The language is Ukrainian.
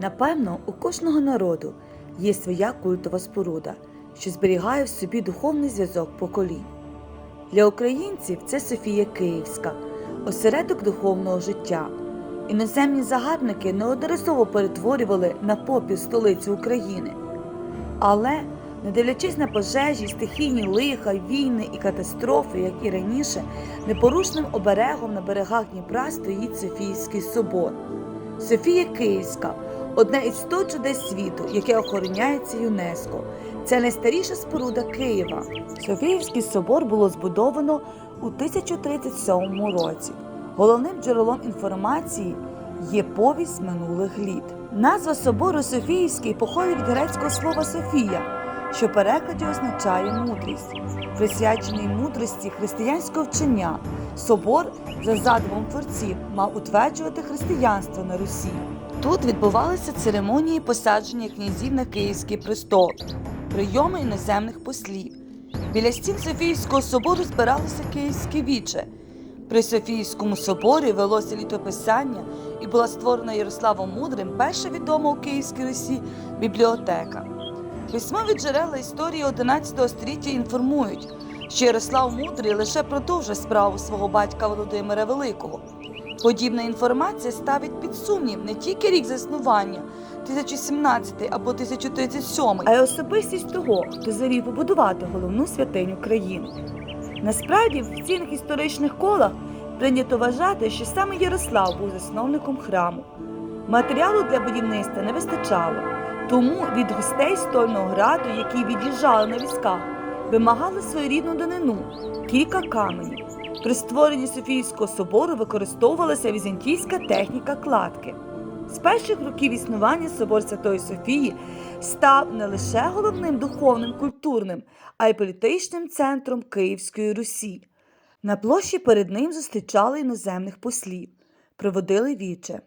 Напевно, у кожного народу є своя культова споруда, що зберігає в собі духовний зв'язок поколінь. Для українців це Софія Київська, осередок духовного життя. Іноземні загарбники неодноразово перетворювали на попіл столицю України. Але, не дивлячись на пожежі, стихійні лиха, війни і катастрофи, як і раніше, непорушним оберегом на берегах Дніпра стоїть Софійський собор. Софія Київська одне із 100 чудес світу, яке охороняється ЮНЕСКО. Це найстаріша споруда Києва. Софіївський собор було збудовано у 1037 році. Головним джерелом інформації є повість минулих літ. Назва собору Софіївський походить від грецького слова Софія, що в перекладі означає мудрість. Присвячений мудрості християнського вчення, собор за задумом творців мав утверджувати християнство на Русі. Тут відбувалися церемонії посадження князів на Київський престол, прийоми іноземних послів. Біля стін Софійського собору збиралося київське віче. При Софійському соборі велося літописання і була створена Ярославом Мудрим перша відома у Київській Русі бібліотека. Письмові джерела історії 11 століття інформують, що Ярослав Мудрий лише продовжив справу свого батька Володимира Великого. Подібна інформація ставить під сумнів не тільки рік заснування 1017 або 1037, а й особистість того, хто завів побудувати головну святиню країни. Насправді, в офіційних історичних колах прийнято вважати, що саме Ярослав був засновником храму. Матеріалу для будівництва не вистачало, тому від гостей стольного граду, які від'їжджали на візках, вимагали своєрідну данину кілька каменів. При створенні Софійського собору використовувалася візантійська техніка кладки. З перших років існування собор Святої Софії став не лише головним духовним культурним, а й політичним центром Київської Русі. На площі перед ним зустрічали іноземних послів, проводили віче.